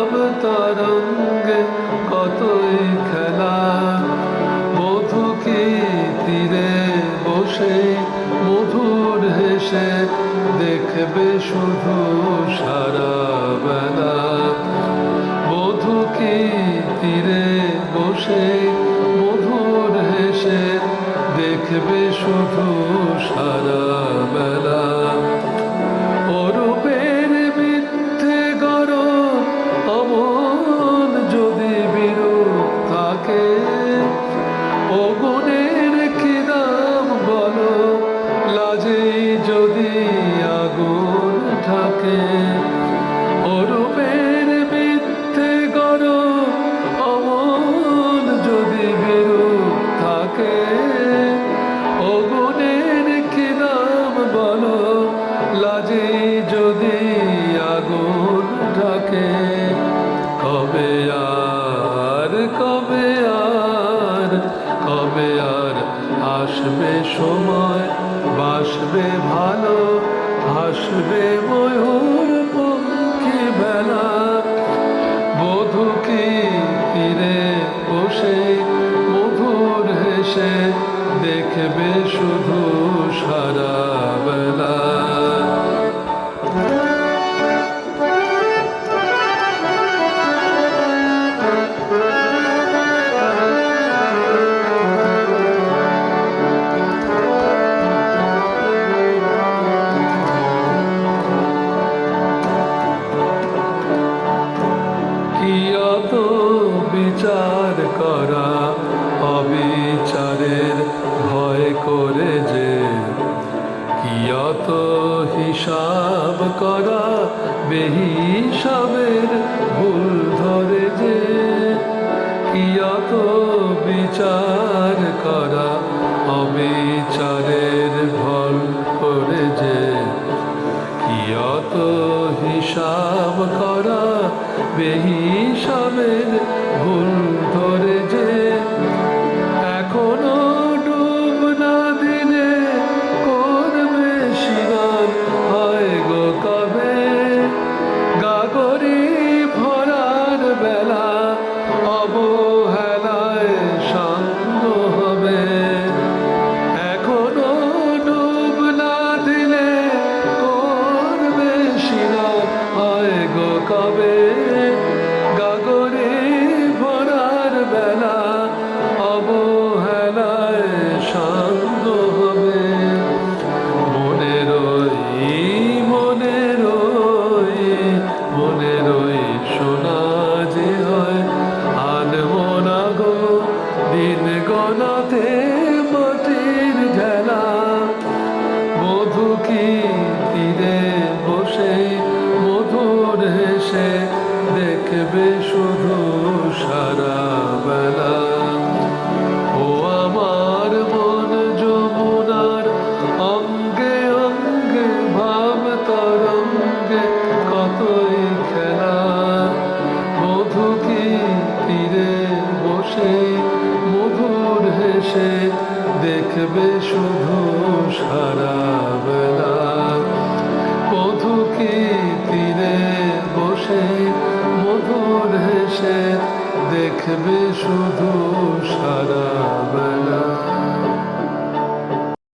ভাব তরঙ্গে কতই খেলা। মধু কি তীরে বসে, মধুর হেসে দেখবে শুধু সারা বেলা। মধু কি তীরে বসে, মধুর হেসে দেখবে শুধু সারা বেলা। হাসবে ময়ূর কি অত বিচার করা, অবিচারের ভয় করে যে। কি অত হিসাব করা বেহিসাবের ভুল ধরে যে। কি অত বিচার করা অবিচারের ভুল করে যে। কি অত হিসাব করা বেহিসাবের ভুল ধরে শুধু সারা বেলা। ও আমার মন যমুনার অঙ্গে অঙ্গে, ভাব তরঙ্গে কতই খেলা। মধু কি তীরে বসে দেখবে শুধু